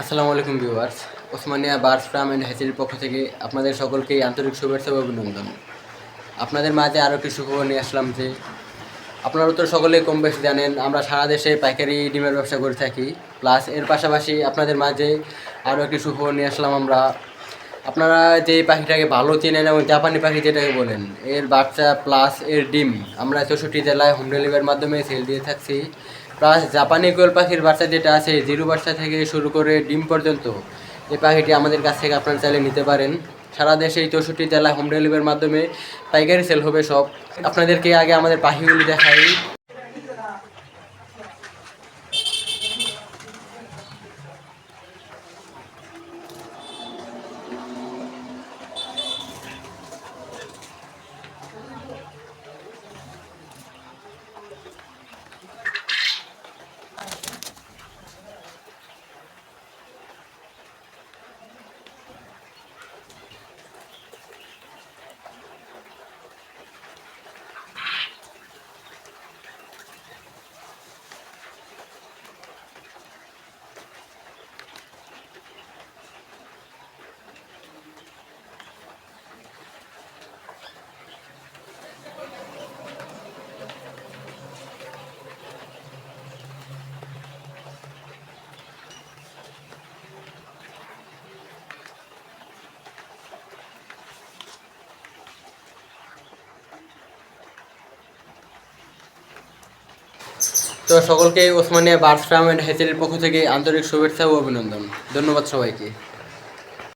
আসসালামু আলাইকুম viewers. Osmania birds farm and হ্যাচেরির পক্ষ থেকে আপনাদের সকলকেই আন্তরিক শুভেচ্ছা ও অভিনন্দন। আপনাদের মাঝে আরও একটি সুখবর নিয়ে আসলাম যে, আপনারা তো সকলেই কম বেশি জানেন, আমরা সারা দেশে পাইকারি ডিমের ব্যবসা করে থাকি। প্লাস এর পাশাপাশি আপনাদের মাঝে আরও একটি সুখবর নিয়ে আসলাম আমরা। আপনারা যে পাখিটাকে ভালো চেনেন এবং জাপানি পাখি যেটাকে বলেন, এর বাচ্চা প্লাস এর ডিম, আমরা চৌষট্টি জেলায় হোম ডেলিভারির মাধ্যমে সেল দিয়ে থাকছি। প্লাস জাপানি কোয়েল পাখির বাচ্চা যেটা আছে, জিরো বাচ্চা থেকে শুরু করে ডিম পর্যন্ত এই পাখিটি আমাদের কাছ থেকে আপনারা চাইলে নিতে পারেন। সারা দেশে এই চৌষট্টি জেলায় হোম ডেলিভারির মাধ্যমে পাইকারি সেল হবে সব। আপনাদেরকে আগে আমাদের পাখিগুলি দেখাই। তো সকলকে ওসমানিয়া বার্স ফার্ম অ্যান্ড হ্যাচারির পক্ষ থেকে আন্তরিক শুভেচ্ছা ও অভিনন্দন। ধন্যবাদ সবাইকে।